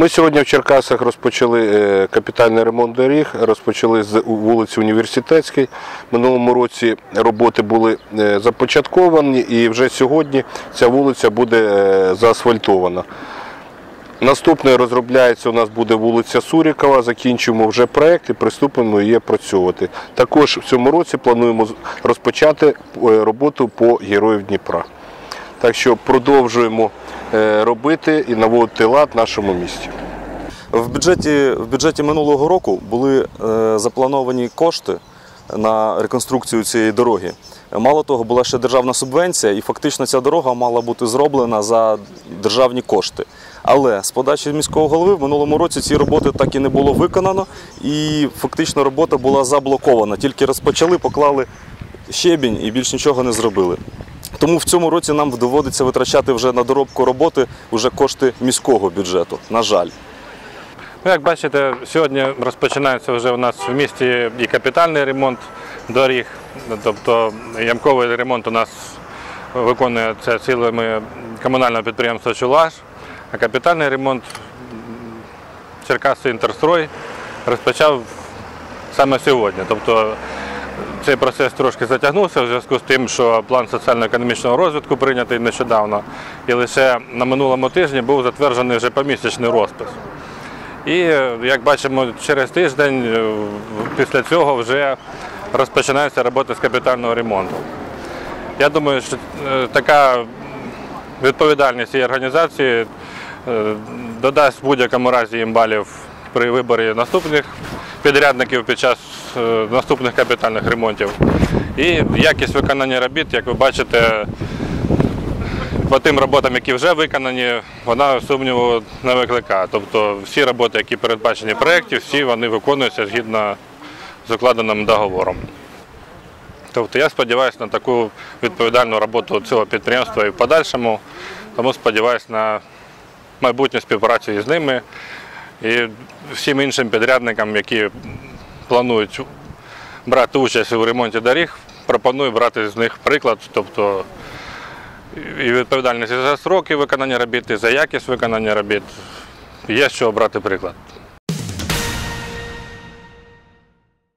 Ми сьогодні в Черкасах розпочали е, капітальний ремонт доріг, розпочали з вулиці Університетської. Минулому році роботи були е, започатковані і вже сьогодні ця вулиця буде е, заасфальтована. Наступною розробляється у нас буде вулиця Сурікова. Закінчуємо вже проект і приступимо її опрацьовувати. Також в цьому році плануємо розпочати роботу по Героїв Дніпра. Так що продовжуємо робити і наводити лад в нашому місті. В бюджеті, в бюджеті минулого року були е, заплановані кошти на реконструкцію цієї дороги. Мало того, була ще державна субвенція, і фактично ця дорога мала бути зроблена за державні кошти. Але з подачі міського голови в минулому році ці роботи так і не було виконано, і фактично робота була заблокована. Тільки розпочали, поклали щебінь і більш нічого не зробили. Тому в цьому році нам доводиться витрачати вже на доробку роботи вже кошти міського бюджету. На жаль. Ну, як бачите, сьогодні розпочинається вже у нас в місті і капітальний ремонт доріг, тобто ямковий ремонт у нас виконує це комунального підприємства Чулаш, а капітальний ремонт Черкаси Інтерстрой розпочав саме сьогодні. Тобто цей процес трошки затягнувся в зв'язку з тим, що план соціально-економічного розвитку прийнятий нещодавно, і лише на минулому тижні був затверджений вже помісячний розпис. І як бачимо, через тиждень е, після цього вже розпочинається робота з капітального ремонту. Я думаю, що е, така відповідальність цієї організації е, додасть в будь-якому разі їм балів при виборі наступних підрядників під час е, наступних капітальних ремонтів. І якість виконання робіт, як ви бачите, по тим роботам, які вже виконані, вона сумніву не викликає. Тобто всі роботи, які передбачені в проєкті, всі вони виконуються згідно з укладеним договором. Тобто я сподіваюся на таку відповідальну роботу цього підприємства і в подальшому, тому сподіваюся на майбутню співпрацю із ними і всім іншим підрядникам, які планують брати участь у ремонті доріг, пропоную брати з них приклад. Тобто і відповідальність за сроки виконання робіт, і за якість виконання робіт. Є чого брати приклад.